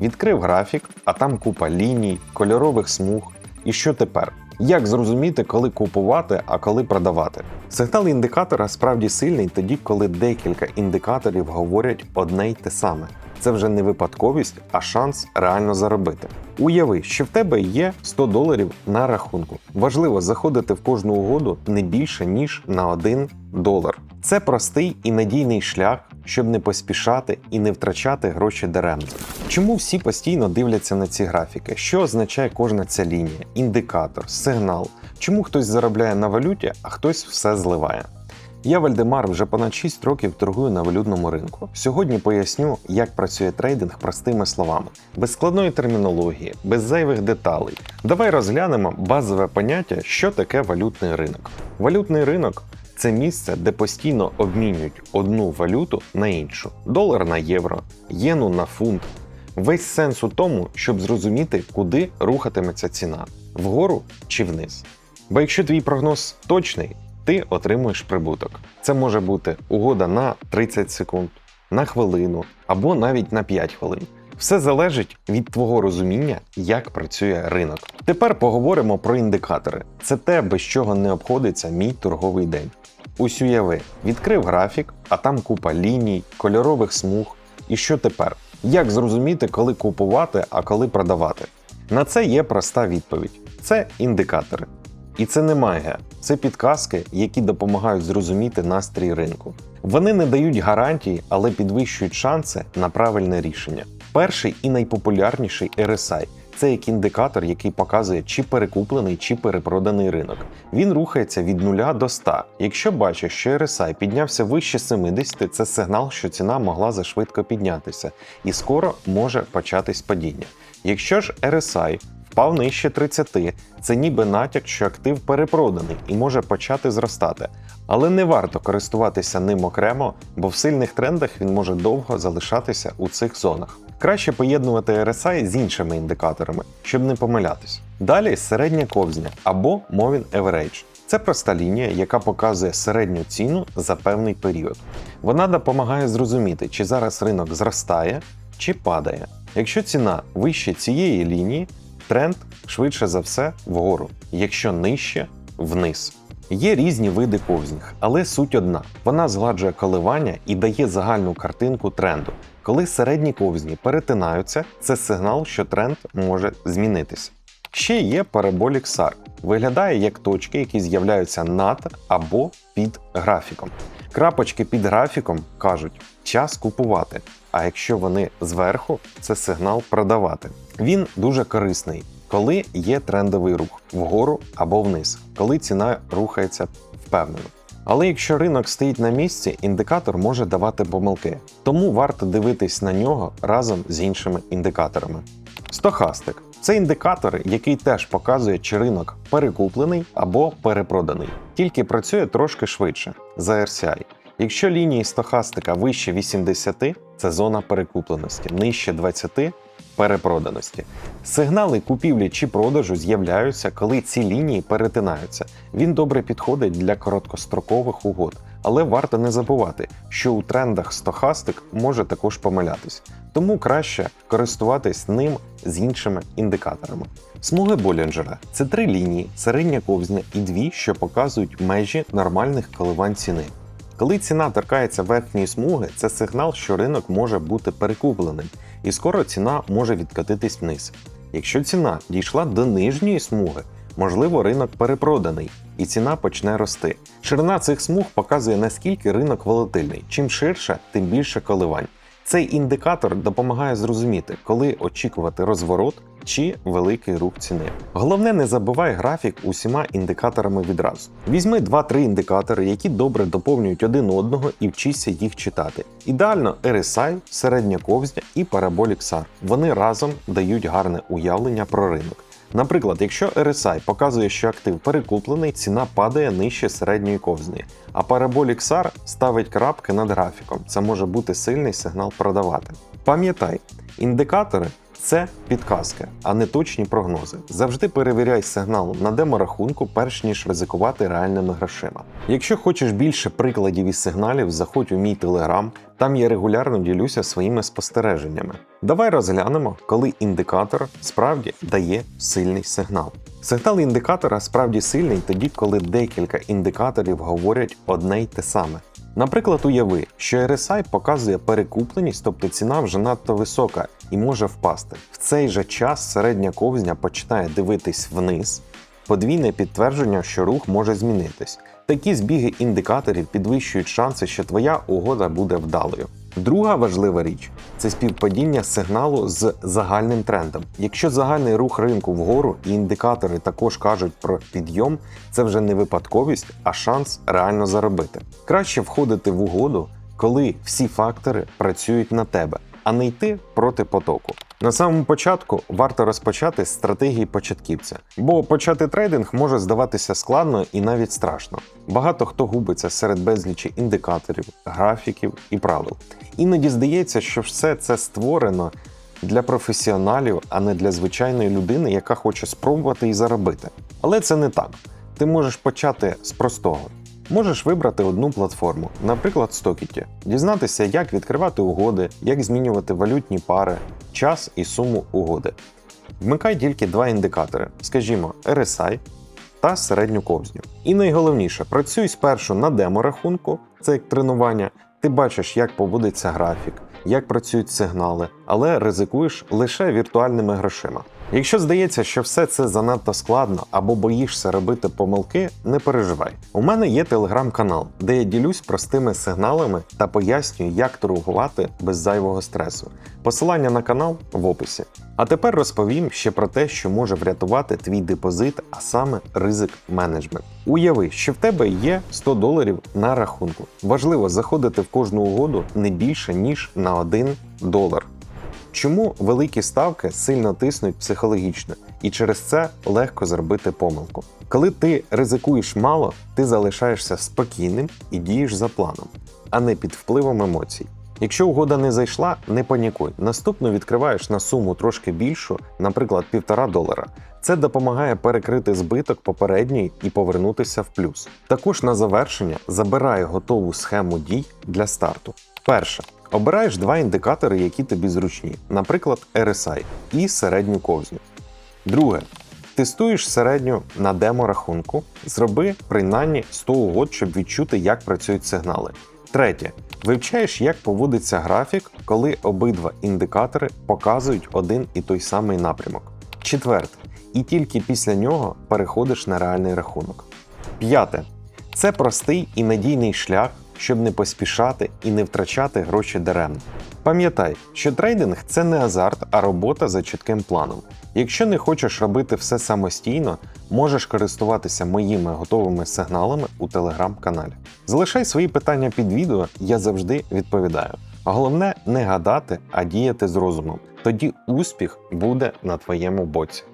Відкрив графік, а там купа ліній, кольорових смуг. І що тепер? Як зрозуміти, коли купувати, а коли продавати? Сигнал індикатора справді сильний тоді, коли декілька індикаторів говорять одне й те саме. Це вже не випадковість, а шанс реально заробити. Уяви, що в тебе є 100 доларів на рахунку. Важливо заходити в кожну угоду не більше ніж на 1 долар. Це простий і надійний шлях, щоб не поспішати і не втрачати гроші даремно. Чому всі постійно дивляться на ці графіки? Що означає кожна ця лінія, індикатор, сигнал? Чому хтось заробляє на валюті, а хтось все зливає? Я Вальдемар вже понад 6 років торгую на валютному ринку. Сьогодні поясню, як працює трейдинг простими словами, без складної термінології, без зайвих деталей. Давай розглянемо базове поняття, що таке валютний ринок. Валютний ринок це місце, де постійно обмінюють одну валюту на іншу: долар на євро, єну на фунт. Весь сенс у тому, щоб зрозуміти, куди рухатиметься ціна вгору чи вниз. Бо якщо твій прогноз точний, ти отримуєш прибуток. Це може бути угода на 30 секунд, на хвилину або навіть на 5 хвилин. Все залежить від твого розуміння, як працює ринок. Тепер поговоримо про індикатори. Це те, без чого не обходиться мій торговий день. Ось уяви, відкрив графік, а там купа ліній, кольорових смуг. І що тепер? Як зрозуміти, коли купувати, а коли продавати? На це є проста відповідь: це індикатори. І це не магія, це підказки, які допомагають зрозуміти настрій ринку. Вони не дають гарантії, але підвищують шанси на правильне рішення. Перший і найпопулярніший RSI – це як індикатор, який показує, чи перекуплений, чи перепроданий ринок. Він рухається від 0 до 100. Якщо бачиш, що RSI піднявся вище 70, це сигнал, що ціна могла зашвидко піднятися, і скоро може початись падіння. Якщо ж RSI впав нижче 30, це ніби натяк, що актив перепроданий і може почати зростати. Але не варто користуватися ним окремо, бо в сильних трендах він може довго залишатися у цих зонах. Краще поєднувати RSI з іншими індикаторами, щоб не помилятись. Далі середня ковзня або Moving Average. Це проста лінія, яка показує середню ціну за певний період. Вона допомагає зрозуміти, чи зараз ринок зростає чи падає. Якщо ціна вище цієї лінії, тренд швидше за все вгору, якщо нижче вниз. Є різні види ковзних, але суть одна: вона згладжує коливання і дає загальну картинку тренду. Коли середні ковзні перетинаються, це сигнал, що тренд може змінитися. Ще є Parabolic SAR. Виглядає як точки, які з'являються над або під графіком. Крапочки під графіком кажуть час купувати. А якщо вони зверху, це сигнал продавати. Він дуже корисний, коли є трендовий рух вгору або вниз, коли ціна рухається впевнено. Але якщо ринок стоїть на місці, індикатор може давати помилки, тому варто дивитись на нього разом з іншими індикаторами. Стохастик це індикатор, який теж показує, чи ринок перекуплений або перепроданий, тільки працює трошки швидше за RCI. Якщо лінії стохастика вище 80, це зона перекупленості, нижче 20 перепроданості. Сигнали купівлі чи продажу з'являються, коли ці лінії перетинаються. Він добре підходить для короткострокових угод, але варто не забувати, що у трендах стохастик може також помилятись, тому краще користуватись ним з іншими індикаторами. Смуги Болінджера це три лінії, середня ковзня і дві, що показують межі нормальних коливань ціни. Коли ціна торкається верхньої смуги, це сигнал, що ринок може бути перекупленим, і скоро ціна може відкатитись вниз. Якщо ціна дійшла до нижньої смуги, можливо, ринок перепроданий і ціна почне рости. Ширина цих смуг показує наскільки ринок волатильний. Чим ширше, тим більше коливань. Цей індикатор допомагає зрозуміти, коли очікувати розворот чи великий рух ціни. Головне, не забувай графік усіма індикаторами відразу. Візьми 2-3 індикатори, які добре доповнюють один одного і вчися їх читати. Ідеально RSI, середня ковзня і Parabolic SAR. Вони разом дають гарне уявлення про ринок. Наприклад, якщо RSI показує, що актив перекуплений, ціна падає нижче середньої ковзної, а Parabolic SAR ставить крапки над графіком. Це може бути сильний сигнал продавати. Пам'ятай, індикатори Це підказки, а не точні прогнози. Завжди перевіряй сигнал на деморахунку, перш ніж ризикувати реальними грошима. Якщо хочеш більше прикладів і сигналів, заходь у мій телеграм, там я регулярно ділюся своїми спостереженнями. Давай розглянемо, коли індикатор справді дає сильний сигнал. Сигнал індикатора справді сильний тоді, коли декілька індикаторів говорять одне й те саме. Наприклад, уяви, що RSI показує перекупленість, тобто ціна вже надто висока і може впасти. В цей же час середня ковзня починає дивитись вниз, подвійне підтвердження, що рух може змінитись. Такі збіги індикаторів підвищують шанси, що твоя угода буде вдалою. Друга важлива річ це співпадіння сигналу з загальним трендом. Якщо загальний рух ринку вгору і індикатори також кажуть про підйом, це вже не випадковість, а шанс реально заробити. Краще входити в угоду, коли всі фактори працюють на тебе, а не йти проти потоку. На самому початку варто розпочати з стратегії початківця, бо почати трейдинг може здаватися складно і навіть страшно. Багато хто губиться серед безлічі індикаторів, графіків і правил. Іноді здається, що все це створено для професіоналів, а не для звичайної людини, яка хоче спробувати і заробити. Але це не так. Ти можеш почати з простого. Можеш вибрати одну платформу, наприклад, Stockity, дізнатися, як відкривати угоди, як змінювати валютні пари, час і суму угоди. Вмикай тільки два індикатори, скажімо, RSI та середню ковзню. І найголовніше, працюй спершу на демо-рахунку, це як тренування. Ти бачиш, як поводиться графік, як працюють сигнали, але ризикуєш лише віртуальними грошима. Якщо здається, що все це занадто складно або боїшся робити помилки, не переживай. У мене є телеграм-канал, де я ділюсь простими сигналами та пояснюю, як торгувати без зайвого стресу. Посилання на канал в описі. А тепер розповім ще про те, що може врятувати твій депозит, а саме ризик менеджмент. Уяви, що в тебе є 100 доларів на рахунку. Важливо заходити в кожну угоду не більше ніж на 1 долар. Чому великі ставки сильно тиснуть психологічно, і через це легко зробити помилку? Коли ти ризикуєш мало, ти залишаєшся спокійним і дієш за планом, а не під впливом емоцій. Якщо угода не зайшла, не панікуй. Наступну відкриваєш на суму трошки більшу, наприклад, півтора долара. Це допомагає перекрити збиток попередньої і повернутися в плюс. Також на завершення забирай готову схему дій для старту. Перше. Обираєш два індикатори, які тобі зручні, наприклад, RSI і середню ковзню. Друге. Тестуєш середню на демо-рахунку, зроби принаймні 100 угод, щоб відчути, як працюють сигнали. Третє. Вивчаєш, як поводиться графік, коли обидва індикатори показують один і той самий напрямок. Четверте. І тільки після нього переходиш на реальний рахунок. П'яте. Це простий і надійний шлях, щоб не поспішати і не втрачати гроші даремно. Пам'ятай, що трейдинг це не азарт, а робота за чітким планом. Якщо не хочеш робити все самостійно, можеш користуватися моїми готовими сигналами у телеграм-каналі. Залишай свої питання під відео, я завжди відповідаю. Головне не гадати, а діяти з розумом. Тоді успіх буде на твоєму боці.